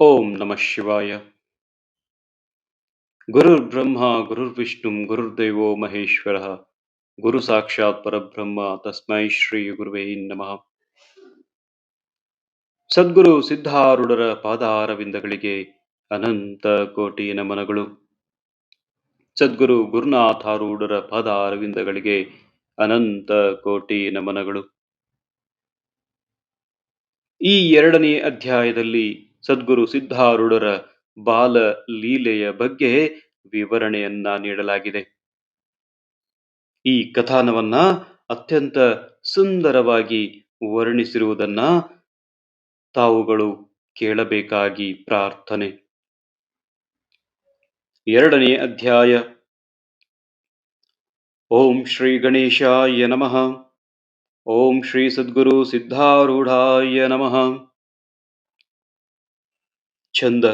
ಓಂ ನಮಃ ಶಿವಾಯ ಗುರುರ್ಬ್ರಹ್ಮ ಗುರುರ್ವಿಷ್ಣುಂ ಗುರುರ್ದೇವೋ ಮಹೇಶ್ವರ ಗುರು ಸಾಕ್ಷಾತ್ ಪರಬ್ರಹ್ಮ ತಸ್ಮೈ ಶ್ರೀ ಗುರುವೇ ನಮಃ ಸದ್ಗುರು ಸಿದ್ಧಾರೂಢರ ಪಾದಾರವಿಂದಗಳಿಗೆ ಅನಂತ ಕೋಟಿ ನಮನಗಳು. ಸದ್ಗುರು ಗುರುನಾಥಾರೂಢರ ಪಾದಾರವಿಂದಗಳಿಗೆ ಅನಂತ ಕೋಟಿ ನಮನಗಳು. ಈ ಎರಡನೇ ಅಧ್ಯಾಯದಲ್ಲಿ ಸದ್ಗುರು ಸಿದ್ಧಾರೂಢರ ಬಾಲ ಲೀಲೆಯ ಬಗ್ಗೆ ವಿವರಣೆಯನ್ನ ನೀಡಲಾಗಿದೆ. ಈ ಕಥಾನವನ್ನ ಅತ್ಯಂತ ಸುಂದರವಾಗಿ ವರ್ಣಿಸಿರುವುದನ್ನ ತಾವುಗಳು ಕೇಳಬೇಕಾಗಿ ಪ್ರಾರ್ಥನೆ. ಎರಡನೇ ಅಧ್ಯಾಯ. ಓಂ ಶ್ರೀ ಗಣೇಶಾಯ ನಮಃ. ಓಂ ಶ್ರೀ ಸದ್ಗುರು ಸಿದ್ಧಾರೂಢಾಯ ನಮಃ. ಛಂದ.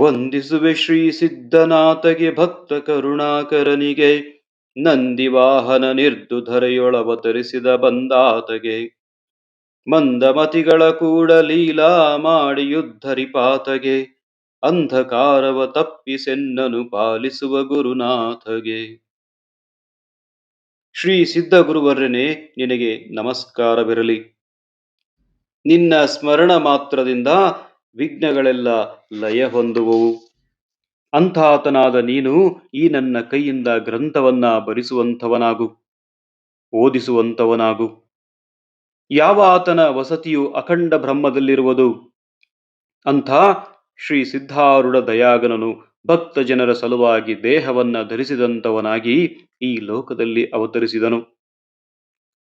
ವಂದಿಸುವೆ ಶ್ರೀ ಸಿದ್ಧನಾಥಗೆ ಭಕ್ತ ಕರುಣಾಕರನಿಗೆ, ನಂದಿವಾಹನ ನಿರ್ದುಧರೆಯೊಳವತರಿಸಿದ ಬಂದಾತಗೆ. ಮಂದಮತಿಗಳ ಕೂಡ ಲೀಲಾ ಮಾಡಿ ಯುದ್ಧರಿಪಾತಗೆ, ಅಂಧಕಾರವ ತಪ್ಪಿಸೆನ್ನನು ಪಾಲಿಸುವ ಗುರುನಾಥಗೆ. ಶ್ರೀ ಸಿದ್ಧ ಗುರುವರ್ಯನೇ ನಿನಗೆ ನಮಸ್ಕಾರವಿರಲಿ. ನಿನ್ನ ಸ್ಮರಣ ಮಾತ್ರದಿಂದ ವಿಘ್ನಗಳೆಲ್ಲ ಲಯ ಹೊಂದುವವು. ಅಂಥಾತನಾದ ನೀನು ಈ ನನ್ನ ಕೈಯಿಂದ ಗ್ರಂಥವನ್ನ ಭರಿಸುವಂಥವನಾಗು ಓದಿಸುವಂಥವನಾಗು. ಯಾವ ಆತನ ವಸತಿಯು ಅಖಂಡ ಬ್ರಹ್ಮದಲ್ಲಿರುವುದು? ಅಂಥ ಶ್ರೀ ಸಿದ್ಧಾರೂಢ ದಯಾಗನನು ಭಕ್ತ ಜನರ ಸಲುವಾಗಿ ದೇಹವನ್ನ ಧರಿಸಿದಂಥವನಾಗಿ ಈ ಲೋಕದಲ್ಲಿ ಅವತರಿಸಿದನು.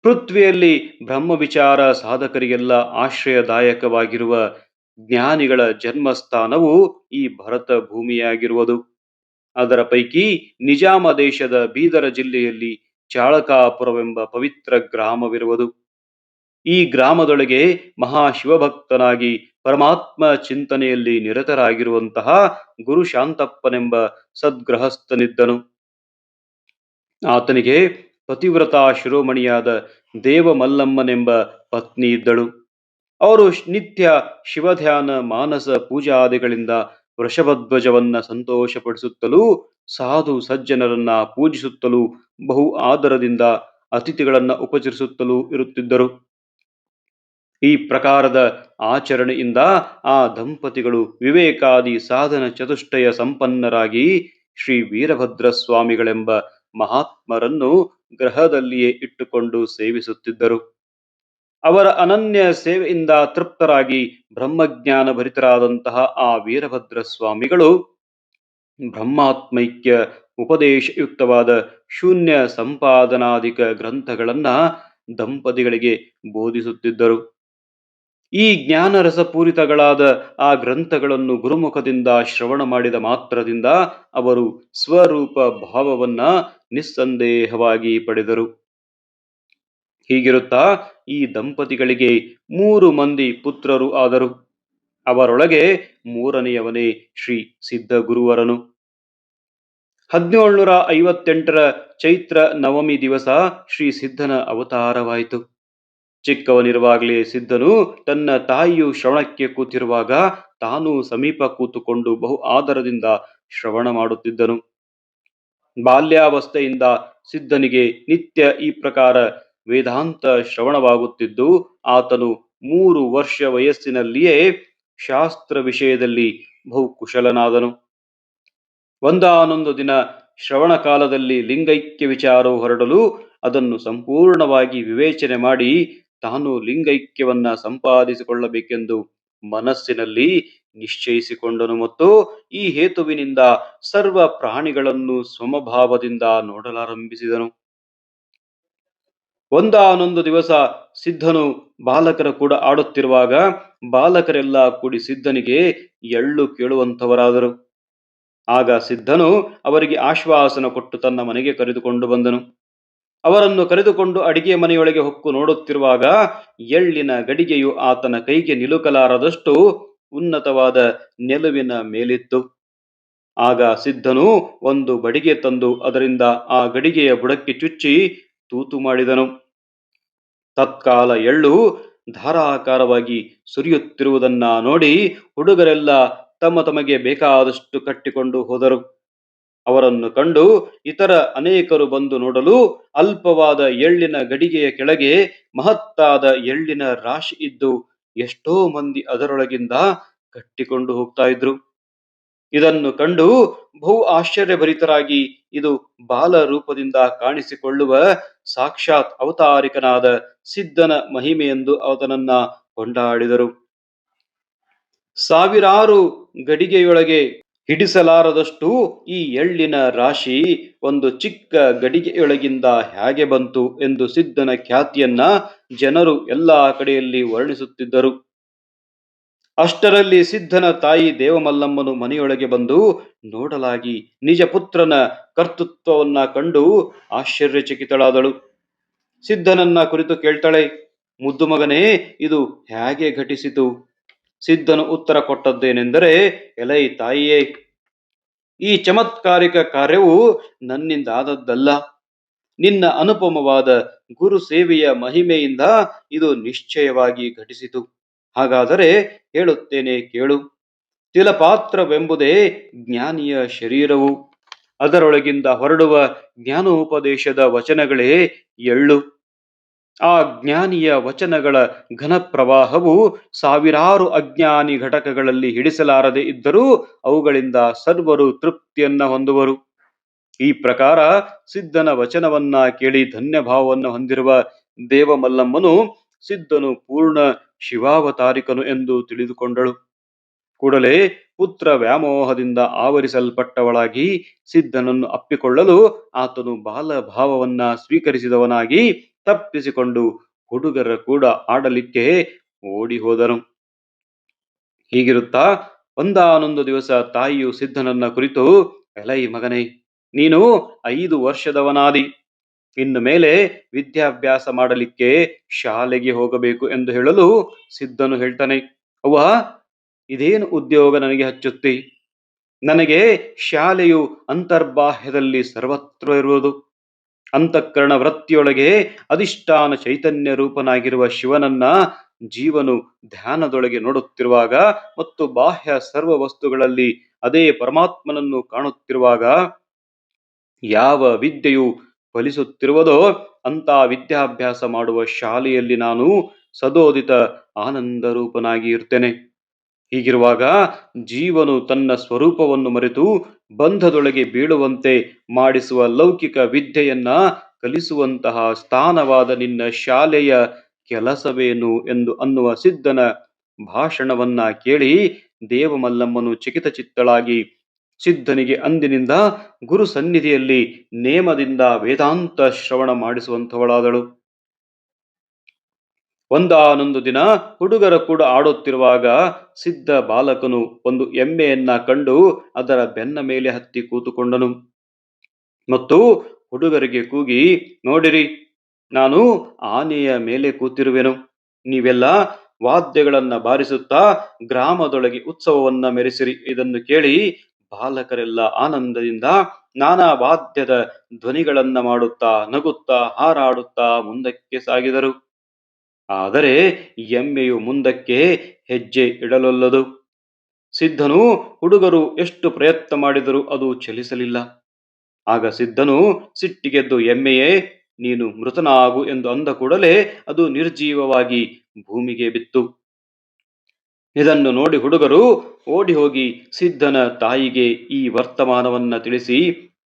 ಪೃಥ್ವಿಯಲ್ಲಿ ಬ್ರಹ್ಮ ವಿಚಾರ ಸಾಧಕರಿಗೆಲ್ಲ ಆಶ್ರಯದಾಯಕವಾಗಿರುವ ಜ್ಞಾನಿಗಳ ಜನ್ಮಸ್ಥಾನವು ಈ ಭರತ ಭೂಮಿಯಾಗಿರುವುದು. ಅದರ ಪೈಕಿ ನಿಜಾಮ ದೇಶದ ಬೀದರ ಜಿಲ್ಲೆಯಲ್ಲಿ ಚಾಳಕಾಪುರವೆಂಬ ಪವಿತ್ರ ಗ್ರಾಮವಿರುವುದು. ಈ ಗ್ರಾಮದೊಳಗೆ ಮಹಾಶಿವಭಕ್ತನಾಗಿ ಪರಮಾತ್ಮ ಚಿಂತನೆಯಲ್ಲಿ ನಿರತರಾಗಿರುವಂತಹ ಗುರು ಶಾಂತಪ್ಪನೆಂಬ ಸದ್ಗೃಹಸ್ಥನಿದ್ದನು. ಆತನಿಗೆ ಪತಿವ್ರತಾ ಶಿರೋಮಣಿಯಾದ ದೇವಮಲ್ಲಮ್ಮನೆಂಬ ಪತ್ನಿ ಇದ್ದಳು. ಅವರು ನಿತ್ಯ ಶಿವಧ್ಯಾನ, ಮಾನಸ ಪೂಜಾದಿಗಳಿಂದ ವೃಷಭಧ್ವಜವನ್ನ ಸಂತೋಷಪಡಿಸುತ್ತಲೂ, ಸಾಧು ಸಜ್ಜನರನ್ನ ಪೂಜಿಸುತ್ತಲೂ, ಬಹು ಆದರದಿಂದ ಅತಿಥಿಗಳನ್ನ ಉಪಚರಿಸುತ್ತಲೂ ಇರುತ್ತಿದ್ದರು. ಈ ಪ್ರಕಾರದ ಆಚರಣೆಯಿಂದ ಆ ದಂಪತಿಗಳು ವಿವೇಕಾದಿ ಸಾಧನ ಚತುಷ್ಟಯ ಸಂಪನ್ನರಾಗಿ ಶ್ರೀ ವೀರಭದ್ರ ಸ್ವಾಮಿಗಳೆಂಬ ಮಹಾತ್ಮರನ್ನು ಗ್ರಹದಲ್ಲಿಯೇ ಇಟ್ಟುಕೊಂಡು ಸೇವಿಸುತ್ತಿದ್ದರು. ಅವರ ಅನನ್ಯ ಸೇವೆಯಿಂದ ತೃಪ್ತರಾಗಿ ಬ್ರಹ್ಮಜ್ಞಾನ ಭರಿತರಾದಂತಹ ಆ ವೀರಭದ್ರ ಸ್ವಾಮಿಗಳು ಬ್ರಹ್ಮಾತ್ಮೈಕ್ಯ ಉಪದೇಶಯುಕ್ತವಾದ ಶೂನ್ಯ ಸಂಪಾದನಾಧಿಕ ಗ್ರಂಥಗಳನ್ನ ದಂಪತಿಗಳಿಗೆ ಬೋಧಿಸುತ್ತಿದ್ದರು. ಈ ಜ್ಞಾನರಸಪೂರಿತಗಳಾದ ಆ ಗ್ರಂಥಗಳನ್ನು ಗುರುಮುಖದಿಂದ ಶ್ರವಣ ಮಾಡಿದ ಮಾತ್ರದಿಂದ ಅವರು ಸ್ವರೂಪ ಭಾವವನ್ನ ನಿಸ್ಸಂದೇಹವಾಗಿ ಪಡೆದರು. ಹೀಗಿರುತ್ತಾ ಈ ದಂಪತಿಗಳಿಗೆ ಮೂರು ಮಂದಿ ಪುತ್ರರು ಆದರು. ಅವರೊಳಗೆ ಮೂರನೆಯವನೇ ಶ್ರೀ ಸಿದ್ಧಗುರುವರನು. ಹದಿನೇಳುನೂರ ಐವತ್ತೆಂಟರ ಚೈತ್ರ ನವಮಿ ದಿವಸ ಶ್ರೀ ಸಿದ್ಧನ ಅವತಾರವಾಯಿತು. ಚಿಕ್ಕವನಿರುವಾಗಲೇ ಸಿದ್ಧನು ತನ್ನ ತಾಯಿಯು ಶ್ರವಣಕ್ಕೆ ಕೂತಿರುವಾಗ ತಾನು ಸಮೀಪ ಕೂತುಕೊಂಡು ಬಹು ಆದರದಿಂದ ಶ್ರವಣ ಮಾಡುತ್ತಿದ್ದನು. ಬಾಲ್ಯಾವಸ್ಥೆಯಿಂದ ಸಿದ್ಧನಿಗೆ ನಿತ್ಯ ಈ ಪ್ರಕಾರ ವೇದಾಂತ ಶ್ರವಣವಾಗುತ್ತಿದ್ದು, ಆತನು ಮೂರು ವರ್ಷ ವಯಸ್ಸಿನಲ್ಲಿಯೇ ಶಾಸ್ತ್ರ ವಿಷಯದಲ್ಲಿ ಬಹು ಕುಶಲನಾದನು ಒಂದಾನೊಂದು ದಿನ ಶ್ರವಣ ಕಾಲದಲ್ಲಿ ಲಿಂಗೈಕ್ಯ ವಿಚಾರವು ಹೊರಡಲು ಅದನ್ನು ಸಂಪೂರ್ಣವಾಗಿ ವಿವೇಚನೆ ಮಾಡಿ ತಾನು ಲಿಂಗೈಕ್ಯವನ್ನ ಸಂಪಾದಿಸಿಕೊಳ್ಳಬೇಕೆಂದು ಮನಸ್ಸಿನಲ್ಲಿ ನಿಶ್ಚಯಿಸಿಕೊಂಡನು ಮತ್ತು ಈ ಹೇತುವಿನಿಂದ ಸರ್ವ ಪ್ರಾಣಿಗಳನ್ನು ಸಮಭಾವದಿಂದ ನೋಡಲಾರಂಭಿಸಿದನು. ಒಂದಾನೊಂದು ದಿವಸ ಸಿದ್ಧನು ಬಾಲಕರ ಕೂಡ ಆಡುತ್ತಿರುವಾಗ ಬಾಲಕರೆಲ್ಲ ಕೂಡಿ ಸಿದ್ಧನಿಗೆ ಎಳ್ಳು ಕೇಳುವಂಥವರಾದರು. ಆಗ ಸಿದ್ಧನು ಅವರಿಗೆ ಆಶ್ವಾಸನ ಕೊಟ್ಟು ತನ್ನ ಮನೆಗೆ ಕರೆದುಕೊಂಡು ಬಂದನು. ಅವರನ್ನು ಕರೆದುಕೊಂಡು ಅಡಿಗೆ ಮನೆಯೊಳಗೆ ಹೊಕ್ಕು ನೋಡುತ್ತಿರುವಾಗ ಎಳ್ಳಿನ ಗಡಿಗೆಯು ಆತನ ಕೈಗೆ ನಿಲುಕಲಾರದಷ್ಟು ಉನ್ನತವಾದ ನೆಲುವಿನ ಮೇಲಿತ್ತು. ಆಗ ಸಿದ್ಧನು ಒಂದು ಬಡಿಗೆ ತಂದು ಅದರಿಂದ ಆ ಗಡಿಗೆಯ ಬುಡಕ್ಕೆ ಚುಚ್ಚಿ ತೂತು ಮಾಡಿದನು. ತತ್ಕಾಲ ಎಳ್ಳು ಧಾರಾಕಾರವಾಗಿ ಸುರಿಯುತ್ತಿರುವುದನ್ನ ನೋಡಿ ಹುಡುಗರೆಲ್ಲ ತಮ್ಮ ತಮಗೆ ಬೇಕಾದಷ್ಟು ಕಟ್ಟಿಕೊಂಡು ಹೋದರು. ಅವರನ್ನು ಕಂಡು ಇತರ ಅನೇಕರು ಬಂದು ನೋಡಲು ಅಲ್ಪವಾದ ಎಳ್ಳಿನ ಗಡಿಗೆಯ ಕೆಳಗೆ ಮಹತ್ತಾದ ಎಳ್ಳಿನ ರಾಶಿ ಇದ್ದು ಎಷ್ಟೋ ಮಂದಿ ಅದರೊಳಗಿಂದ ಕಟ್ಟಿಕೊಂಡು ಹೋಗ್ತಾ ಇದ್ರು. ಇದನ್ನು ಕಂಡು ಬಹು ಆಶ್ಚರ್ಯಭರಿತರಾಗಿ ಇದು ಬಾಲ ರೂಪದಿಂದ ಕಾಣಿಸಿಕೊಳ್ಳುವ ಸಾಕ್ಷಾತ್ ಅವತಾರಿಕನಾದ ಸಿದ್ಧನ ಮಹಿಮೆಯೆಂದು ಅವತನನ್ನ ಕೊಂಡಾಡಿದರು. ಸಾವಿರಾರು ಗಡಿಗೆಯೊಳಗೆ ಹಿಡಿಸಲಾರದಷ್ಟು ಈ ಎಳ್ಳಿನ ರಾಶಿ ಒಂದು ಚಿಕ್ಕ ಗಡಿಗೆಯೊಳಗಿಂದ ಹೇಗೆ ಬಂತು ಎಂದು ಸಿದ್ಧನ ಖ್ಯಾತಿಯನ್ನ ಜನರು ಎಲ್ಲಾ ಕಡೆಯಲ್ಲಿ ವರ್ಣಿಸುತ್ತಿದ್ದರು. ಅಷ್ಟರಲ್ಲಿ ಸಿದ್ಧನ ತಾಯಿ ದೇವಮಲ್ಲಮ್ಮನು ಮನೆಯೊಳಗೆ ಬಂದು, ನೋಡಲಾಗಿ ನಿಜ ಪುತ್ರನ ಕರ್ತೃತ್ವವನ್ನ ಕಂಡು ಆಶ್ಚರ್ಯಚಕಿತಳಾದಳು. ಸಿದ್ಧನನ್ನ ಕುರಿತು ಕೇಳ್ತಾಳೆ, ಮುದ್ದು ಮಗನೇ, ಇದು ಹೇಗೆ ಘಟಿಸಿತು? ಸಿದ್ಧನು ಉತ್ತರ ಕೊಟ್ಟದ್ದೇನೆಂದರೆ, ಎಲೈ ತಾಯಿಯೇ, ಈ ಚಮತ್ಕಾರಿಕ ಕಾರ್ಯವು ನನ್ನಿಂದ ಆದದ್ದಲ್ಲ ನಿನ್ನ ಅನುಪಮವಾದ ಗುರು ಸೇವೆಯ ಮಹಿಮೆಯಿಂದ ಇದು ನಿಶ್ಚಯವಾಗಿ ಘಟಿಸಿತು. ಹಾಗಾದರೆ ಹೇಳುತ್ತೇನೆ ಕೇಳು. ತಿಲಪಾತ್ರವೆಂಬುದೇ ಜ್ಞಾನಿಯ ಶರೀರವು. ಅದರೊಳಗಿಂದ ಹೊರಡುವ ಜ್ಞಾನೋಪದೇಶದ ವಚನಗಳೇ ಎಳ್ಳು. ಆ ಜ್ಞಾನಿಯ ವಚನಗಳ ಘನ ಪ್ರವಾಹವು ಸಾವಿರಾರು ಅಜ್ಞಾನಿ ಘಟಕಗಳಲ್ಲಿ ಹಿಡಿಸಲಾರದೆ ಇದ್ದರೂ ಅವುಗಳಿಂದ ಸರ್ವರು ತೃಪ್ತಿಯನ್ನ ಹೊಂದುವರು. ಈ ಪ್ರಕಾರ ಸಿದ್ಧನ ವಚನವನ್ನ ಕೇಳಿ ಧನ್ಯಭಾವವನ್ನು ಹೊಂದಿರುವ ದೇವಮಲ್ಲಮ್ಮನು ಸಿದ್ಧನು ಪೂರ್ಣ ಶಿವಾವತಾರಿಕನು ಎಂದು ತಿಳಿದುಕೊಂಡಳು. ಕೂಡಲೇ ಪುತ್ರ ವ್ಯಾಮೋಹದಿಂದ ಆವರಿಸಲ್ಪಟ್ಟವಳಾಗಿ ಸಿದ್ಧನನ್ನು ಅಪ್ಪಿಕೊಳ್ಳಲು ಆತನು ಬಾಲಭಾವವನ್ನ ಸ್ವೀಕರಿಸಿದವನಾಗಿ ತಪ್ಪಿಸಿಕೊಂಡು ಹುಡುಗರ ಕೂಡ ಆಡಲಿಕ್ಕೆ ಓಡಿ ಹೋದನು ಹೀಗಿರುತ್ತಾ ಒಂದಾನೊಂದು ದಿವಸ ತಾಯಿಯು ಸಿದ್ಧನನ್ನ ಕುರಿತು, ಎಲೈ ಮಗನೇ, ನೀನು ಐದು ವರ್ಷದವನಾದಿ. ಇನ್ನು ಮೇಲೆ ವಿದ್ಯಾಭ್ಯಾಸ ಮಾಡಲಿಕ್ಕೆ ಶಾಲೆಗೆ ಹೋಗಬೇಕು ಎಂದು ಹೇಳಲು ಸಿದ್ಧನು ಹೇಳ್ತಾನೆ, ಅವ್ವ, ಇದೇನು ಉದ್ಯೋಗ ನನಗೆ ಹಚ್ಚುತ್ತಿ? ನನಗೆ ಶಾಲೆಯು ಅಂತರ್ಬಾಹ್ಯದಲ್ಲಿ ಸರ್ವತ್ರ ಇರುವುದು. ಅಂತಃಕರಣ ವೃತ್ತಿಯೊಳಗೆ ಅಧಿಷ್ಠಾನ ಚೈತನ್ಯ ರೂಪನಾಗಿರುವ ಶಿವನನ್ನ ಜೀವನು ಧ್ಯಾನದೊಳಗೆ ನೋಡುತ್ತಿರುವಾಗ ಮತ್ತು ಬಾಹ್ಯ ಸರ್ವ ವಸ್ತುಗಳಲ್ಲಿ ಅದೇ ಪರಮಾತ್ಮನನ್ನು ಕಾಣುತ್ತಿರುವಾಗ ಯಾವ ವಿದ್ಯೆಯು ಫಲಿಸುತ್ತಿರುವುದೋ ಅಂತ ವಿದ್ಯಾಭ್ಯಾಸ ಮಾಡುವ ಶಾಲೆಯಲ್ಲಿ ನಾನು ಸದೋದಿತ ಆನಂದ ರೂಪನಾಗಿ ಇರ್ತೇನೆ. ಹೀಗಿರುವಾಗ ಜೀವನು ತನ್ನ ಸ್ವರೂಪವನ್ನು ಮರೆತು ಬಂಧದೊಳಗೆ ಬೀಳುವಂತೆ ಮಾಡಿಸುವ ಲೌಕಿಕ ವಿದ್ಯೆಯನ್ನ ಕಲಿಸುವಂತಹ ಸ್ಥಾನವಾದ ನಿನ್ನ ಶಾಲೆಯ ಕೆಲಸವೇನು ಎಂದು ಅನ್ನುವ ಸಿದ್ಧನ ಭಾಷಣವನ್ನ ಕೇಳಿ ದೇವಮಲ್ಲಮ್ಮನು ಚಕಿತಚಿತ್ತಳಾಗಿ ಸಿದ್ಧನಿಗೆ ಅಂದಿನಿಂದ ಗುರು ಸನ್ನಿಧಿಯಲ್ಲಿ ನೇಮದಿಂದ ವೇದಾಂತ ಶ್ರವಣ ಮಾಡಿಸುವಂಥವಳಾದಳು. ಒಂದಾನೊಂದು ದಿನ ಹುಡುಗರ ಕೂಡ ಆಡುತ್ತಿರುವಾಗ ಸಿದ್ಧ ಬಾಲಕನು ಒಂದು ಎಮ್ಮೆಯನ್ನ ಕಂಡು ಅದರ ಬೆನ್ನ ಮೇಲೆ ಹತ್ತಿ ಕೂತುಕೊಂಡನು. ಮತ್ತು ಹುಡುಗರಿಗೆ ಕೂಗಿ, ನೋಡಿರಿ, ನಾನು ಆನೆಯ ಮೇಲೆ ಕೂತಿರುವೆನು. ನೀವೆಲ್ಲ ವಾದ್ಯಗಳನ್ನ ಬಾರಿಸುತ್ತಾ ಗ್ರಾಮದೊಳಗೆ ಉತ್ಸವವನ್ನ ಮೆರೆಸಿರಿ. ಇದನ್ನು ಕೇಳಿ ಬಾಲಕರೆಲ್ಲ ಆನಂದದಿಂದ ನಾನಾ ವಾದ್ಯದ ಧ್ವನಿಗಳನ್ನ ಮಾಡುತ್ತಾ, ನಗುತ್ತಾ, ಹಾರಾಡುತ್ತಾ ಮುಂದಕ್ಕೆ ಸಾಗಿದರು. ಆದರೆ ಎಮ್ಮೆಯು ಮುಂದಕ್ಕೆ ಹೆಜ್ಜೆ ಇಡಲೊಲ್ಲದು. ಸಿದ್ಧನು ಹುಡುಗರು ಎಷ್ಟು ಪ್ರಯತ್ನ ಮಾಡಿದರೂ ಅದು ಚಲಿಸಲಿಲ್ಲ. ಆಗ ಸಿದ್ಧನು ಸಿಟ್ಟಿಗೆದ್ದು ಎಮ್ಮೆಯೇ ನೀನು ಮೃತನಾಗು ಎಂದು ಅಂದ ಕೂಡಲೇ ಅದು ನಿರ್ಜೀವವಾಗಿ ಭೂಮಿಗೆ ಬಿತ್ತು. ಇದನ್ನು ನೋಡಿ ಹುಡುಗರು ಓಡಿ ಹೋಗಿ ಸಿದ್ಧನ ತಾಯಿಗೆ ಈ ವರ್ತಮಾನವನ್ನ ತಿಳಿಸಿ,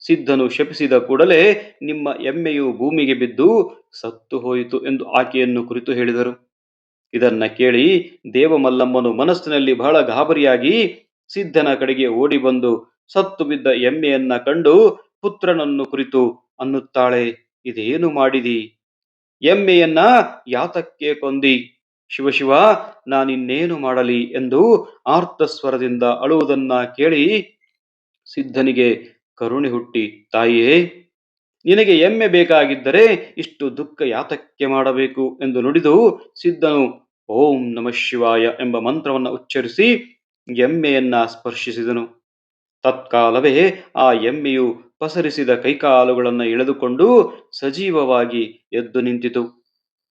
ಸಿದ್ಧನು ಶಪಿಸಿದ ಕೂಡಲೇ ನಿಮ್ಮ ಎಮ್ಮೆಯು ಭೂಮಿಗೆ ಬಿದ್ದು ಸತ್ತು ಹೋಯಿತು ಎಂದು ಆಕೆಯನ್ನು ಕುರಿತು ಹೇಳಿದರು. ಇದನ್ನ ಕೇಳಿ ದೇವಮಲ್ಲಮ್ಮನು ಮನಸ್ಸಿನಲ್ಲಿ ಬಹಳ ಗಾಬರಿಯಾಗಿ ಸಿದ್ಧನ ಕಡೆಗೆ ಓಡಿ ಬಂದು ಸತ್ತು ಬಿದ್ದ ಎಮ್ಮೆಯನ್ನ ಕಂಡು ಪುತ್ರನನ್ನು ಕುರಿತು ಅನ್ನುತ್ತಾಳೆ, ಇದೇನು ಮಾಡಿದಿ? ಎಮ್ಮೆಯನ್ನ ಯಾತಕ್ಕೆ ಕೊಂದಿ? ಶಿವಶಿವ ನಾನಿನ್ನೇನು ಮಾಡಲಿ ಎಂದು ಆರ್ತಸ್ವರದಿಂದ ಅಳುವುದನ್ನ ಕೇಳಿ ಸಿದ್ಧನಿಗೆ ಕರುಣೆ ಹುಟ್ಟಿ, ತಾಯಿಯೇ, ನಿನಗೆ ಎಮ್ಮೆ ಬೇಕಾಗಿದ್ದರೆ ಇಷ್ಟು ದುಃಖ ಯಾತಕ್ಕೆ ಮಾಡಬೇಕು ಎಂದು ನುಡಿದು ಸಿದ್ಧನು ಓಂ ನಮ ಶಿವಾಯ ಎಂಬ ಮಂತ್ರವನ್ನು ಉಚ್ಚರಿಸಿ ಎಮ್ಮೆಯನ್ನ ಸ್ಪರ್ಶಿಸಿದನು. ತತ್ಕಾಲವೇ ಆ ಎಮ್ಮೆಯು ಪಸರಿಸಿದ ಕೈಕಾಲುಗಳನ್ನು ಎಳೆದುಕೊಂಡು ಸಜೀವವಾಗಿ ಎದ್ದು ನಿಂತಿತು.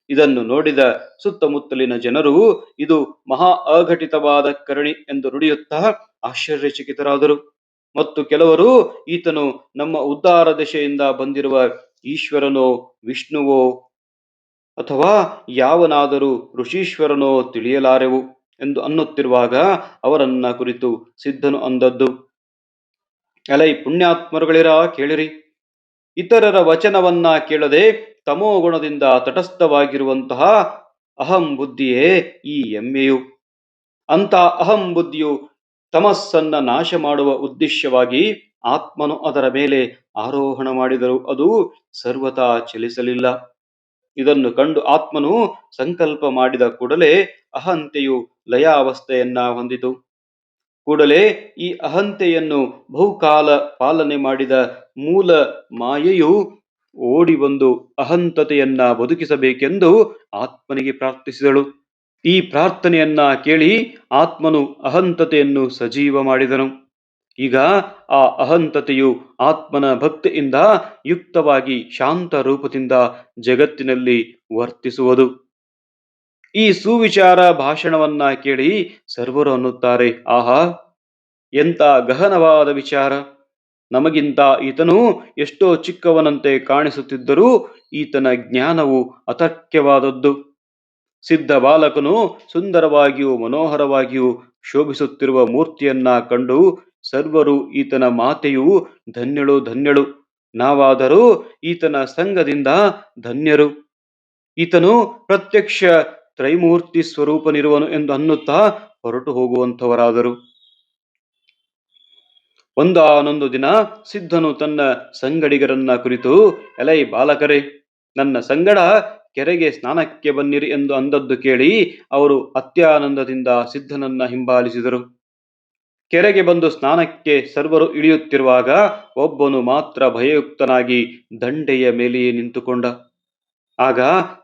ಇದನ್ನು ನೋಡಿದ ಸುತ್ತಮುತ್ತಲಿನ ಜನರು, ಇದು ಮಹಾ ಅಘಟಿತವಾದ ಕರಣಿ ಎಂದು ನುಡಿಯುತ್ತಾ ಆಶ್ಚರ್ಯಚಕಿತರಾದರು. ಮತ್ತು ಕೆಲವರು, ಈತನು ನಮ್ಮ ಉದ್ಧಾರ ದಿಶೆಯಿಂದ ಬಂದಿರುವ ಈಶ್ವರನೋ, ವಿಷ್ಣುವೋ, ಅಥವಾ ಯಾವನಾದರೂ ಋಷೀಶ್ವರನೋ ತಿಳಿಯಲಾರೆವು ಎಂದು ಅನ್ನುತ್ತಿರುವಾಗ ಅವರನ್ನ ಕುರಿತು ಸಿದ್ಧನು ಅಂದದ್ದು. ಅಲೈ ಪುಣ್ಯಾತ್ಮರುಗಳಿರಾ ಕೇಳಿರಿ. ಇತರರ ವಚನವನ್ನ ಕೇಳದೆ ತಮೋ ಗುಣದಿಂದ ತಟಸ್ಥವಾಗಿರುವಂತಹ ಅಹಂ ಬುದ್ಧಿಯೇ ಈ ಎಮ್ಮೆಯು ಅಂತ ಅಹಂ ಬುದ್ಧಿಯು ತಮಸ್ಸನ್ನ ನಾಶ ಮಾಡುವ ಉದ್ದೇಶವಾಗಿ ಆತ್ಮನು ಅದರ ಮೇಲೆ ಆರೋಹಣ ಮಾಡಿದರು ಅದು ಸರ್ವತಾ ಚಲಿಸಲಿಲ್ಲ. ಇದನ್ನು ಕಂಡು ಆತ್ಮನು ಸಂಕಲ್ಪ ಮಾಡಿದ ಕೂಡಲೇ ಅಹಂತೆಯು ಲಯಾವಸ್ಥೆಯನ್ನ ಹೊಂದಿತು. ಕೂಡಲೇ ಈ ಅಹಂತೆಯನ್ನು ಬಹುಕಾಲ ಪಾಲನೆ ಮಾಡಿದ ಮೂಲ ಮಾಯೆಯು ಓಡಿ ಬಂದು ಅಹಂತತೆಯನ್ನ ಬದುಕಿಸಬೇಕೆಂದು ಆತ್ಮನಿಗೆ ಪ್ರಾರ್ಥಿಸಿದಳು. ಈ ಪ್ರಾರ್ಥನೆಯನ್ನ ಕೇಳಿ ಆತ್ಮನು ಅಹಂತತೆಯನ್ನು ಸಜೀವ ಮಾಡಿದನು. ಈಗ ಆ ಅಹಂತತೆಯು ಆತ್ಮನ ಭಕ್ತಿಯಿಂದ ಯುಕ್ತವಾಗಿ ಶಾಂತ ರೂಪದಿಂದ ಜಗತ್ತಿನಲ್ಲಿ ವರ್ತಿಸುವುದು. ಈ ಸುವಿಚಾರ ಭಾಷಣವನ್ನ ಕೇಳಿ ಸರ್ವರು ಅನ್ನುತ್ತಾರೆ, ಆಹಾ ಎಂತ ಗಹನವಾದ ವಿಚಾರ! ನಮಗಿಂತ ಈತನು ಎಷ್ಟೋ ಚಿಕ್ಕವನಂತೆ ಕಾಣಿಸುತ್ತಿದ್ದರೂ ಈತನ ಜ್ಞಾನವು ಅತರ್ಕ್ಯವಾದದ್ದು. ಸಿದ್ಧ ಬಾಲಕನು ಸುಂದರವಾಗಿಯೂ ಮನೋಹರವಾಗಿಯೂ ಶೋಭಿಸುತ್ತಿರುವ ಮೂರ್ತಿಯನ್ನ ಕಂಡು ಸರ್ವರು ಈತನ ಮಾತೆಯು ಧನ್ಯಳು ಧನ್ಯಳು. ನಾವಾದರೂ ಈತನ ಸಂಘದಿಂದ ಧನ್ಯರು. ಈತನು ಪ್ರತ್ಯಕ್ಷ ತ್ರೈಮೂರ್ತಿ ಸ್ವರೂಪನಿರುವನು ಎಂದು ಅನ್ನುತ್ತಾ ಹೊರಟು ಹೋಗುವಂಥವರಾದರು. ಒಂದಾನೊಂದು ದಿನ ಸಿದ್ಧನು ತನ್ನ ಸಂಗಡಿಗರನ್ನ ಕುರಿತು, ಎಲೈ ಬಾಲಕರೇ, ನನ್ನ ಸಂಗಡ ಕೆರೆಗೆ ಸ್ನಾನಕ್ಕೆ ಬನ್ನಿರಿ ಎಂದು ಅಂದದ್ದು ಕೇಳಿ ಅವರು ಅತ್ಯಾನಂದದಿಂದ ಸಿದ್ಧನನ್ನ ಹಿಂಬಾಲಿಸಿದರು. ಕೆರೆಗೆ ಬಂದು ಸ್ನಾನಕ್ಕೆ ಸರ್ವರು ಇಳಿಯುತ್ತಿರುವಾಗ ಒಬ್ಬನು ಮಾತ್ರ ಭಯಯುಕ್ತನಾಗಿ ದಂಡೆಯ ಮೇಲೆಯೇ ನಿಂತುಕೊಂಡ. ಆಗ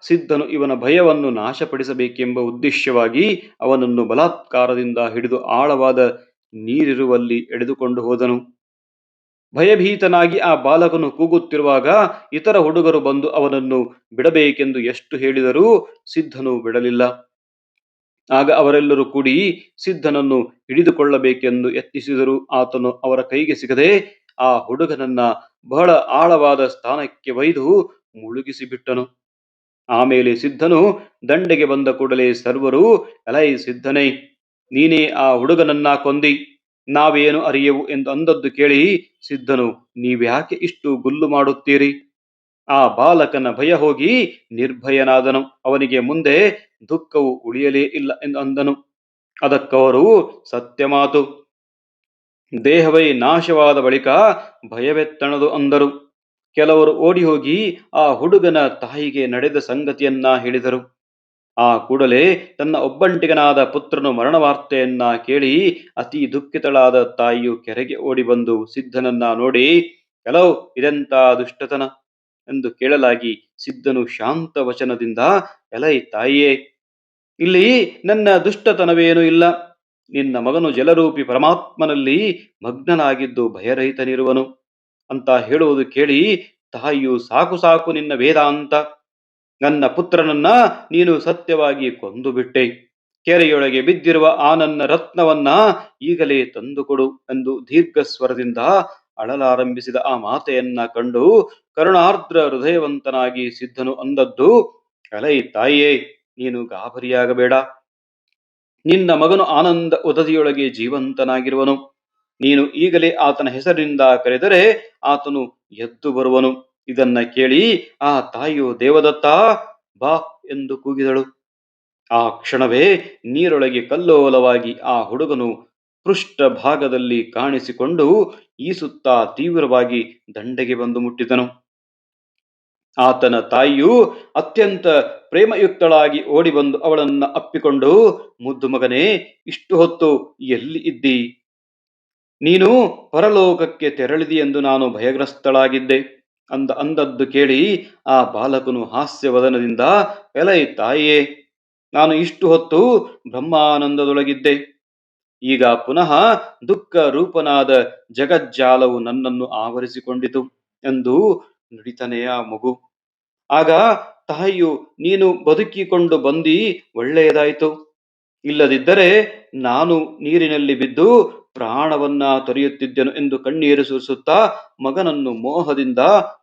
ಸಿದ್ಧನು ಇವನ ಭಯವನ್ನು ನಾಶಪಡಿಸಬೇಕೆಂಬ ಉದ್ದೇಶವಾಗಿ ಅವನನ್ನು ಬಲಾತ್ಕಾರದಿಂದ ಹಿಡಿದು ಆಳವಾದ ನೀರಿರುವಲ್ಲಿ ಎಳೆದುಕೊಂಡು ಹೋದನು. ಭಯಭೀತನಾಗಿ ಆ ಬಾಲಕನು ಕೂಗುತ್ತಿರುವಾಗ ಇತರ ಹುಡುಗರು ಬಂದು ಅವನನ್ನು ಬಿಡಬೇಕೆಂದು ಎಷ್ಟು ಹೇಳಿದರೂ ಸಿದ್ಧನು ಬಿಡಲಿಲ್ಲ. ಆಗ ಅವರೆಲ್ಲರೂ ಕೂಡಿ ಸಿದ್ಧನನ್ನು ಹಿಡಿದುಕೊಳ್ಳಬೇಕೆಂದು ಯತ್ನಿಸಿದರು. ಆತನು ಅವರ ಕೈಗೆ ಸಿಗದೆ ಆ ಹುಡುಗನನ್ನ ಬಹಳ ಆಳವಾದ ಸ್ಥಾನಕ್ಕೆ ಒಯ್ದು ಮುಳುಗಿಸಿಬಿಟ್ಟನು. ಆಮೇಲೆ ಸಿದ್ಧನು ದಂಡೆಗೆ ಬಂದ ಕೂಡಲೇ ಸರ್ವರು ಅಲೈ ಸಿದ್ಧನೇ. ನೀನೇ ಆ ಹುಡುಗನನ್ನ ಕೊಂದಿ, ನಾವೇನು ಅರಿಯೆವು ಎಂದು ಅಂದದ್ದು ಕೇಳಿ ಸಿದ್ಧನು, ನೀವ್ಯಾಕೆ ಇಷ್ಟು ಗುಲ್ಲು ಮಾಡುತ್ತೀರಿ? ಆ ಬಾಲಕನ ಭಯ ಹೋಗಿ ನಿರ್ಭಯನಾದನು, ಅವನಿಗೆ ಮುಂದೆ ದುಃಖವು ಉಳಿಯಲೇ ಇಲ್ಲ ಎಂದು ಅಂದನು. ಅದಕ್ಕವರು, ಸತ್ಯ ಮಾತು. ದೇಹವೈ ನಾಶವಾದ ಬಳಿಕ ಭಯವೆತ್ತಣದು ಅಂದರು. ಕೆಲವರು ಓಡಿ ಹೋಗಿ ಆ ಹುಡುಗನ ತಾಯಿಗೆ ನಡೆದ ಸಂಗತಿಯನ್ನ ಹೇಳಿದರು. ಆ ಕೂಡಲೇ ತನ್ನ ಒಬ್ಬಂಟಿಗನಾದ ಪುತ್ರನು ಮರಣವಾರ್ತೆಯನ್ನ ಕೇಳಿ ಅತಿ ದುಃಖಿತಳಾದ ತಾಯಿಯು ಕೆರೆಗೆ ಓಡಿ ಬಂದು ಸಿದ್ಧನನ್ನ ನೋಡಿ ಕೆಲವು ಇದೆಂತ ದುಷ್ಟತನ? ಎಂದು ಕೇಳಲಾಗಿ ಸಿದ್ಧನು ಶಾಂತ ವಚನದಿಂದ, ಎಲೈ ತಾಯಿಯೇ, ಇಲ್ಲಿ ನನ್ನ ದುಷ್ಟತನವೇನೂ ಇಲ್ಲ. ನಿನ್ನ ಮಗನು ಜಲರೂಪಿ ಪರಮಾತ್ಮನಲ್ಲಿ ಮಗ್ನನಾಗಿದ್ದು ಭಯರಹಿತನಿರುವನು. ಅಂತ ಹೇಳುವುದು ಕೇಳಿ ತಾಯಿಯು, ಸಾಕು ಸಾಕು ನಿನ್ನ ವೇದಾಂತ ನನ್ನ ಪುತ್ರನನ್ನ ನೀನು ಸತ್ಯವಾಗಿ ಕೊಂದು ಬಿಟ್ಟೆ. ಕೆರೆಯೊಳಗೆ ಬಿದ್ದಿರುವ ಆ ನನ್ನ ರತ್ನವನ್ನ ಈಗಲೇ ತಂದುಕೊಡು ಎಂದು ದೀರ್ಘ ಸ್ವರದಿಂದ ಅಳಲಾರಂಭಿಸಿದ ಆ ಮಾತೆಯನ್ನ ಕಂಡು ಕರುಣಾರ್ದ್ರ ಹೃದಯವಂತನಾಗಿ ಸಿದ್ಧನು ಅಂದದ್ದು, ಅಲೈ ತಾಯಿಯೇ, ನೀನು ಗಾಬರಿಯಾಗಬೇಡ. ನಿನ್ನ ಮಗನು ಆನಂದ ಉದದಿಯೊಳಗೆ ಜೀವಂತನಾಗಿರುವನು. ನೀನು ಈಗಲೇ ಆತನ ಹೆಸರಿನಿಂದ ಕರೆದರೆ ಆತನು ಎದ್ದು ಬರುವನು. ಇದನ್ನ ಕೇಳಿ, ಆ ತಾಯಿಯು ದೇವದತ್ತ ಬಾ ಎಂದು ಕೂಗಿದಳು. ಆ ಕ್ಷಣವೇ ನೀರೊಳಗೆ ಕಲ್ಲೋಲವಾಗಿ ಆ ಹುಡುಗನು ಪೃಷ್ಠ ಭಾಗದಲ್ಲಿ ಕಾಣಿಸಿಕೊಂಡು ಈಸುತ್ತಾ ತೀವ್ರವಾಗಿ ದಂಡೆಗೆ ಬಂದು ಮುಟ್ಟಿದನು. ಆತನ ತಾಯಿಯು ಅತ್ಯಂತ ಪ್ರೇಮಯುಕ್ತಳಾಗಿ ಓಡಿ ಬಂದು ಅವಳನ್ನ ಅಪ್ಪಿಕೊಂಡು, ಮುದ್ದು ಮಗನೇ, ಇಷ್ಟು ಹೊತ್ತು ಎಲ್ಲಿ ಇದ್ದಿ? ನೀನು ಪರಲೋಕಕ್ಕೆ ತೆರಳಿದಿ ಎಂದು ನಾನು ಭಯಗ್ರಸ್ತಳಾಗಿದ್ದೆ. ಅಂದ ಅಂದದ್ದು ಕೇಳಿ ಆ ಬಾಲಕನು ಹಾಸ್ಯವದನದಿಂದ, ಎಲೈ ತಾಯಿಯೇ, ನಾನು ಇಷ್ಟು ಹೊತ್ತು ಬ್ರಹ್ಮಾನಂದದೊಳಗಿದ್ದೆ. ಈಗ ಪುನಃ ದುಃಖ ರೂಪನಾದ ಜಗಜ್ಜಾಲವು ನನ್ನನ್ನು ಆವರಿಸಿಕೊಂಡಿತು ಎಂದು ನುಡಿತನೆಯ ಮಗು. ಆಗ ತಾಯಿಯು, ನೀನು ಬದುಕಿಕೊಂಡು ಬಂದಿ ಒಳ್ಳೆಯದಾಯಿತು. ಇಲ್ಲದಿದ್ದರೆ ನಾನು ನೀರಿನಲ್ಲಿ ಬಿದ್ದು ಪ್ರಾಣವನ್ನ ತೊರೆಯುತ್ತಿದ್ದೆನು ಎಂದು ಕಣ್ಣೀರು ಸುರಿಸುತ್ತಾ ಮಗನನ್ನು ಮೋಹದಿಂದ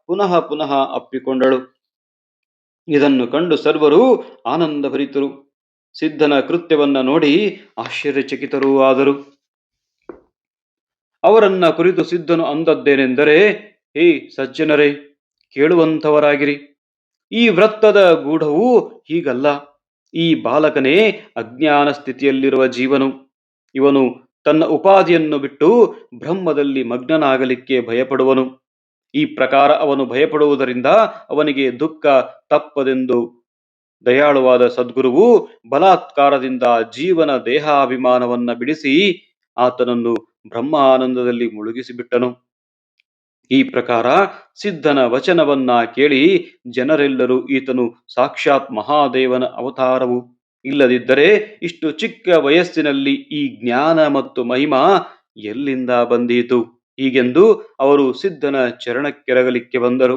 ಪುನಃ ಪುನಃ ಅಪ್ಪಿಕೊಂಡಳು. ಇದನ್ನು ಕಂಡು ಸರ್ವರು ಆನಂದಭರಿತರು ಸಿದ್ಧನ ಕೃತ್ಯವನ್ನ ನೋಡಿ ಆಶ್ಚರ್ಯಚಕಿತರೂ ಆದರು. ಅವರನ್ನ ಕುರಿತು ಸಿದ್ಧನು ಅಂದದ್ದೇನೆಂದರೆ, ಹೇ ಸಜ್ಜನರೇ, ಕೇಳುವಂಥವರಾಗಿರಿ. ಈ ವೃತ್ತದ ಗೂಢವು ಹೀಗಲ್ಲ. ಈ ಬಾಲಕನೇ ಅಜ್ಞಾನ ಸ್ಥಿತಿಯಲ್ಲಿರುವ ಜೀವನು. ಇವನು ತನ್ನ ಉಪಾಧಿಯನ್ನು ಬಿಟ್ಟು ಬ್ರಹ್ಮದಲ್ಲಿ ಮಗ್ನನಾಗಲಿಕ್ಕೆ ಭಯಪಡುವನು. ಈ ಪ್ರಕಾರ ಅವನು ಭಯಪಡುವುದರಿಂದ ಅವನಿಗೆ ದುಃಖ ತಪ್ಪದೆಂದು ದಯಾಳುವಾದ ಸದ್ಗುರುವು ಬಲಾತ್ಕಾರದಿಂದ ಜೀವನ ದೇಹಾಭಿಮಾನವನ್ನ ಬಿಡಿಸಿ ಆತನನ್ನು ಬ್ರಹ್ಮಾನಂದದಲ್ಲಿ ಮುಳುಗಿಸಿಬಿಟ್ಟನು. ಈ ಪ್ರಕಾರ ಸಿದ್ಧನ ವಚನವನ್ನ ಕೇಳಿ ಜನರೆಲ್ಲರೂ ಈತನು ಸಾಕ್ಷಾತ್ ಮಹಾದೇವನ ಅವತಾರವು. ಇಲ್ಲದಿದ್ದರೆ ಇಷ್ಟು ಚಿಕ್ಕ ವಯಸ್ಸಿನಲ್ಲಿ ಈ ಜ್ಞಾನ ಮತ್ತು ಮಹಿಮಾ ಎಲ್ಲಿಂದ ಬಂದೀತು? ಹೀಗೆಂದು ಅವರು ಸಿದ್ಧನ ಚರಣಕ್ಕೆರಗಲಿಕ್ಕೆ ಬಂದರು.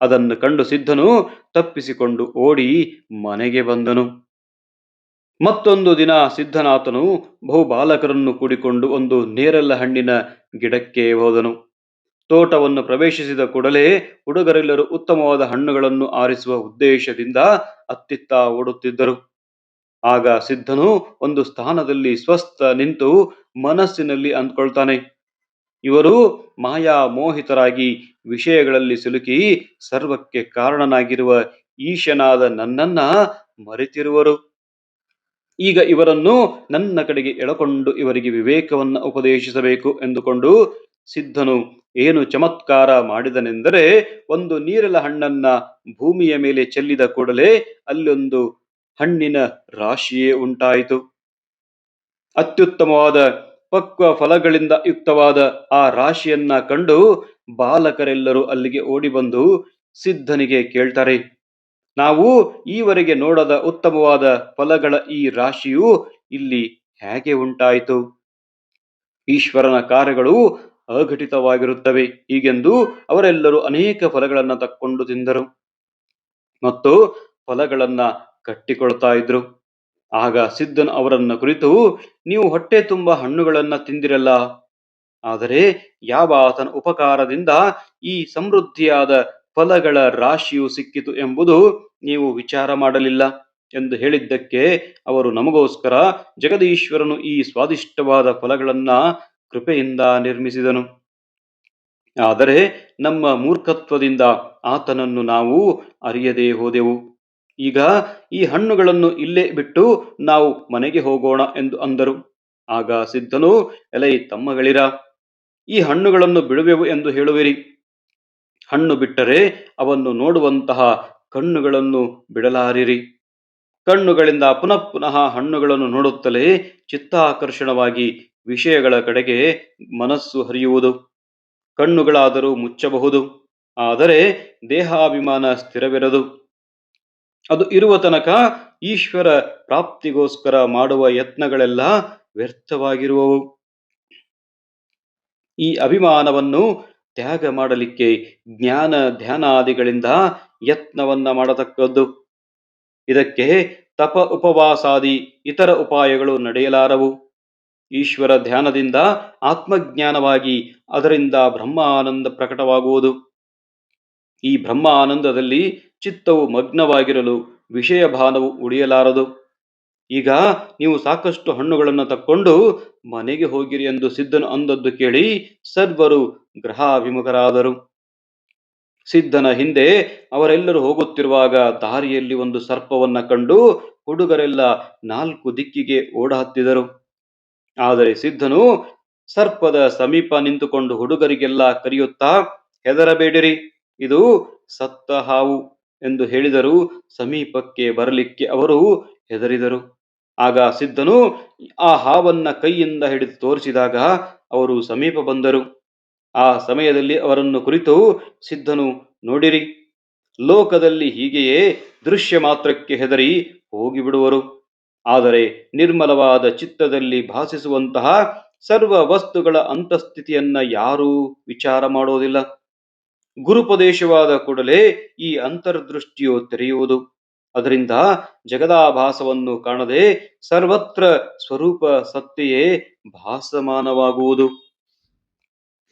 ಅದನ್ನು ಕಂಡು ಸಿದ್ಧನು ತಪ್ಪಿಸಿಕೊಂಡು ಓಡಿ ಮನೆಗೆ ಬಂದನು. ಮತ್ತೊಂದು ದಿನ ಸಿದ್ಧನಾಥನು ಬಹು ಬಾಲಕರನ್ನು ಕೂಡಿಕೊಂಡು ಒಂದು ನೇರಲ ಹಣ್ಣಿನ ಗಿಡಕ್ಕೆ ಹೋದನು. ತೋಟವನ್ನು ಪ್ರವೇಶಿಸಿದ ಕೂಡಲೇ ಹುಡುಗರೆಲ್ಲರೂ ಉತ್ತಮವಾದ ಹಣ್ಣುಗಳನ್ನು ಆರಿಸುವ ಉದ್ದೇಶದಿಂದ ಅತ್ತಿತ್ತ ಓಡುತ್ತಿದ್ದರು. ಆಗ ಸಿದ್ಧನು ಒಂದು ಸ್ಥಾನದಲ್ಲಿ ಸ್ವಸ್ಥ ನಿಂತು ಮನಸ್ಸಿನಲ್ಲಿ ಅಂದ್ಕೊಳ್ತಾನೆ. ಇವರು ಮಾಯಾ ಮೋಹಿತರಾಗಿ ವಿಷಯಗಳಲ್ಲಿ ಸಿಲುಕಿ ಸರ್ವಕ್ಕೆ ಕಾರಣನಾಗಿರುವ ಈಶನಾದ ನನ್ನನ್ನ ಮರೆತಿರುವರು. ಈಗ ಇವರನ್ನು ನನ್ನ ಕಡೆಗೆ ಎಳಕೊಂಡು ಇವರಿಗೆ ವಿವೇಕವನ್ನು ಉಪದೇಶಿಸಬೇಕು ಎಂದುಕೊಂಡು ಸಿದ್ಧನು ಏನು ಚಮತ್ಕಾರ ಮಾಡಿದನೆಂದರೆ ಒಂದು ನೀರಲ ಹಣ್ಣನ್ನ ಭೂಮಿಯ ಮೇಲೆ ಚೆಲ್ಲಿದ ಕೂಡಲೇ ಅಲ್ಲೊಂದು ಹಣ್ಣಿನ ರಾಶಿಯೇ ಉಂಟಾಯಿತು. ಅತ್ಯುತ್ತಮವಾದ ಪಕ್ವ ಫಲಗಳಿಂದ ಯುಕ್ತವಾದ ಆ ರಾಶಿಯನ್ನ ಕಂಡು ಬಾಲಕರೆಲ್ಲರೂ ಅಲ್ಲಿಗೆ ಓಡಿ ಬಂದು ಸಿದ್ಧನಿಗೆ ಕೇಳ್ತಾರೆ. ನಾವು ಈವರೆಗೆ ನೋಡದ ಉತ್ತಮವಾದ ಫಲಗಳ ಈ ರಾಶಿಯು ಇಲ್ಲಿ ಹೇಗೆ ಉಂಟಾಯಿತು? ಈಶ್ವರನ ಕಾರ್ಯಗಳು ಅಘಟಿತವಾಗಿರುತ್ತವೆ. ಹೀಗೆಂದು ಅವರೆಲ್ಲರೂ ಅನೇಕ ಫಲಗಳನ್ನು ತಕ್ಕೊಂಡು ತಿಂದರು. ಮತ್ತು ಫಲಗಳನ್ನ ಕಟ್ಟಿಕೊಳ್ತಾ ಇದ್ರು. ಆಗ ಸಿದ್ಧನ್ ಅವರನ್ನ ಕುರಿತು, ನೀವು ಹೊಟ್ಟೆ ತುಂಬ ಹಣ್ಣುಗಳನ್ನ ತಿಂದಿರಲ್ಲ. ಆದರೆ ಯಾವ ಆತನ ಉಪಕಾರದಿಂದ ಈ ಸಮೃದ್ಧಿಯಾದ ಫಲಗಳ ರಾಶಿಯು ಸಿಕ್ಕಿತು ಎಂಬುದು ನೀವು ವಿಚಾರ ಮಾಡಲಿಲ್ಲ? ಎಂದು ಹೇಳಿದ್ದಕ್ಕೆ ಅವರು ನಮಗೋಸ್ಕರ ಜಗದೀಶ್ವರನು ಈ ಸ್ವಾದಿಷ್ಟವಾದ ಫಲಗಳನ್ನ ಕೃಪೆಯಿಂದ ನಿರ್ಮಿಸಿದನು. ಆದರೆ ನಮ್ಮ ಮೂರ್ಖತ್ವದಿಂದ ಆತನನ್ನು ನಾವು ಅರಿಯದೇ ಹೋದೆವು. ಈಗ ಈ ಹಣ್ಣುಗಳನ್ನು ಇಲ್ಲೇ ಬಿಟ್ಟು ನಾವು ಮನೆಗೆ ಹೋಗೋಣ ಎಂದು ಅಂದರು. ಆಗ ಸಿದ್ಧನು, ಎಲೈ ತಮ್ಮಗಳಿರ ಈ ಹಣ್ಣುಗಳನ್ನು ಬಿಡುವೆವು ಎಂದು ಹೇಳುವಿರಿ. ಹಣ್ಣು ಬಿಟ್ಟರೆ ಅವನ್ನು ನೋಡುವಂತಹ ಕಣ್ಣುಗಳನ್ನು ಬಿಡಲಾರಿರಿ. ಕಣ್ಣುಗಳಿಂದ ಪುನಃ ಪುನಃ ಹಣ್ಣುಗಳನ್ನು ನೋಡುತ್ತಲೇ ಚಿತ್ತಾಕರ್ಷಣವಾಗಿ ವಿಷಯಗಳ ಕಡೆಗೆ ಮನಸ್ಸು ಹರಿಯುವುದು, ಕಣ್ಣುಗಳಾದರೂ ಮುಚ್ಚಬಹುದು, ಆದರೆ ದೇಹಾಭಿಮಾನ ಸ್ಥಿರವಿರದು. ಅದು ಇರುವ ತನಕ ಈಶ್ವರ ಪ್ರಾಪ್ತಿಗೋಸ್ಕರ ಮಾಡುವ ಯತ್ನಗಳೆಲ್ಲ ವ್ಯರ್ಥವಾಗಿರುವವು. ಈ ಅಭಿಮಾನವನ್ನು ತ್ಯಾಗ ಮಾಡಲಿಕ್ಕೆ ಜ್ಞಾನ ಧ್ಯಾನಾದಿಗಳಿಂದ ಯತ್ನವನ್ನ ಮಾಡತಕ್ಕದ್ದು. ಇದಕ್ಕೆ ತಪ ಉಪವಾಸಾದಿ ಇತರ ಉಪಾಯಗಳು ನಡೆಯಲಾರವು. ಈಶ್ವರ ಧ್ಯಾನದಿಂದ ಆತ್ಮಜ್ಞಾನವಾಗಿ ಅದರಿಂದ ಬ್ರಹ್ಮ ಆನಂದ ಪ್ರಕಟವಾಗುವುದು. ಈ ಬ್ರಹ್ಮ ಆನಂದದಲ್ಲಿ ಚಿತ್ತವು ಮಗ್ನವಾಗಿರಲು ವಿಷಯ ಭಾನವು ಉಳಿಯಲಾರದು. ಈಗ ನೀವು ಸಾಕಷ್ಟು ಹಣ್ಣುಗಳನ್ನು ತಕ್ಕೊಂಡು ಮನೆಗೆ ಹೋಗಿರಿ ಎಂದು ಸಿದ್ಧನು ಅಂದದ್ದು ಕೇಳಿ ಸರ್ವರು ಗ್ರಹಾಭಿಮುಖರಾದರು ಸಿದ್ಧನ ಹಿಂದೆ ಅವರೆಲ್ಲರೂ ಹೋಗುತ್ತಿರುವಾಗ ದಾರಿಯಲ್ಲಿ ಒಂದು ಸರ್ಪವನ್ನ ಕಂಡು ಹುಡುಗರೆಲ್ಲ ನಾಲ್ಕು ದಿಕ್ಕಿಗೆ ಓಡ ಹತ್ತಿದರು ಆದರೆ ಸಿದ್ಧನು ಸರ್ಪದ ಸಮೀಪ ನಿಂತುಕೊಂಡು ಹುಡುಗರಿಗೆಲ್ಲ ಕರೆಯುತ್ತಾ, ಹೆದರಬೇಡಿರಿ, ಇದು ಸತ್ತ ಹಾವು ಎಂದು ಹೇಳಿದರು ಸಮೀಪಕ್ಕೆ ಬರಲಿಕ್ಕೆ ಅವರು ಹೆದರಿದರು. ಆಗ ಸಿದ್ಧನು ಆ ಹಾವನ್ನ ಕೈಯಿಂದ ಹಿಡಿದು ತೋರಿಸಿದಾಗ ಅವರು ಸಮೀಪ ಬಂದರು. ಆ ಸಮಯದಲ್ಲಿ ಅವರನ್ನು ಕುರಿತು ಸಿದ್ಧನು, ನೋಡಿರಿ, ಲೋಕದಲ್ಲಿ ಹೀಗೆಯೇ ದೃಶ್ಯ ಮಾತ್ರಕ್ಕೆ ಹೆದರಿ ಹೋಗಿಬಿಡುವರು. ಆದರೆ ನಿರ್ಮಲವಾದ ಚಿತ್ತದಲ್ಲಿ ಭಾಸಿಸುವಂತಹ ಸರ್ವ ವಸ್ತುಗಳ ಅಂತಸ್ಥಿತಿಯನ್ನ ಯಾರೂ ವಿಚಾರ ಮಾಡೋದಿಲ್ಲ. ಗುರುಪದೇಶವಾದ ಕೂಡಲೇ ಈ ಅಂತರ್ದೃಷ್ಟಿಯು ತೆರೆಯುವುದು. ಅದರಿಂದ ಜಗದಾಭಾಸವನ್ನು ಕಾಣದೆ ಸರ್ವತ್ರ ಸ್ವರೂಪ ಸತ್ತೆಯೇ ಭಾಸಮಾನವಾಗುವುದು.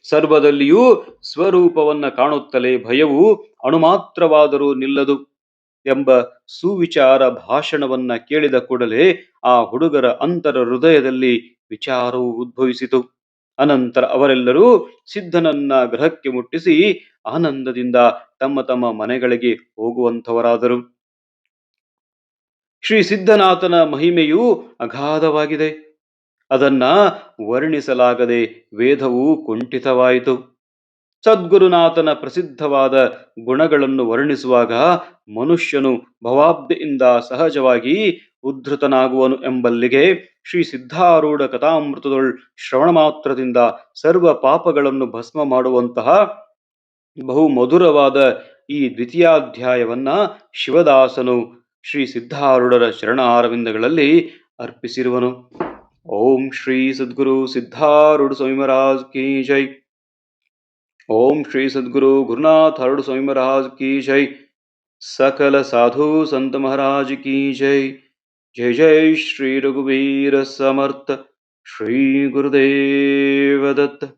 ಸರ್ವದಲ್ಲಿಯೂ ಸ್ವರೂಪವನ್ನ ಕಾಣುತ್ತಲೇ ಭಯವು ಅಣುಮಾತ್ರವಾದರೂ ನಿಲ್ಲದು. ಎಂಬ ಸುವಿಚಾರ ಭಾಷಣವನ್ನ ಕೇಳಿದ ಕೂಡಲೇ ಆ ಹುಡುಗರ ಅಂತರ ಹೃದಯದಲ್ಲಿ ವಿಚಾರವು ಉದ್ಭವಿಸಿತು. ಅನಂತರ ಅವರೆಲ್ಲರೂ ಸಿದ್ಧನನ್ನ ಗ್ರಹಕ್ಕೆ ಮುಟ್ಟಿಸಿ ಆನಂದದಿಂದ ತಮ್ಮ ತಮ್ಮ ಮನೆಗಳಿಗೆ ಹೋಗುವಂಥವರಾದರು. ಶ್ರೀ ಸಿದ್ಧನಾಥನ ಮಹಿಮೆಯು ಅಗಾಧವಾಗಿದೆ. ಅದನ್ನ ವರ್ಣಿಸಲಾಗದೆ ವೇದವು ಕುಂಠಿತವಾಯಿತು. ಸದ್ಗುರುನಾಥನ ಪ್ರಸಿದ್ಧವಾದ ಗುಣಗಳನ್ನು ವರ್ಣಿಸುವಾಗ ಮನುಷ್ಯನು ಭವಾಬ್ದೆಯಿಂದ ಸಹಜವಾಗಿ ಉದ್ಧತನಾಗುವನು ಎಂಬಲ್ಲಿಗೆ ಶ್ರೀ ಸಿದ್ಧಾರೂಢ ಕಥಾಮೃತದೊಳ್ ಶ್ರವಣ ಮಾತ್ರದಿಂದ ಸರ್ವ ಪಾಪಗಳನ್ನು ಭಸ್ಮ ಮಾಡುವಂತಹ ಬಹು ಮಧುರವಾದ ಈ ದ್ವಿತೀಯಾಧ್ಯಾಯವನ್ನ ಶಿವದಾಸನು ಶ್ರೀ ಸಿದ್ಧಾರೂಢರ ಶರಣಾರವಿಂದಗಳಲ್ಲಿ ಅರ್ಪಿಸಿರುವನು. ಓಂ ಶ್ರೀ ಸದ್ಗುರು ಸಿದ್ಧಾರೂಢ ಸ್ವಾಮಿ ಮಹಾರಾಜ್ ಕಿ ಜೈ. ओम श्री सदगुरु गुरुनाथ हरुण स्वामी महाराज की जय। सकल साधु संत महाराज की जय। जय जय श्री रघुवीर समर्थ। श्री गुरुदेव दत्त।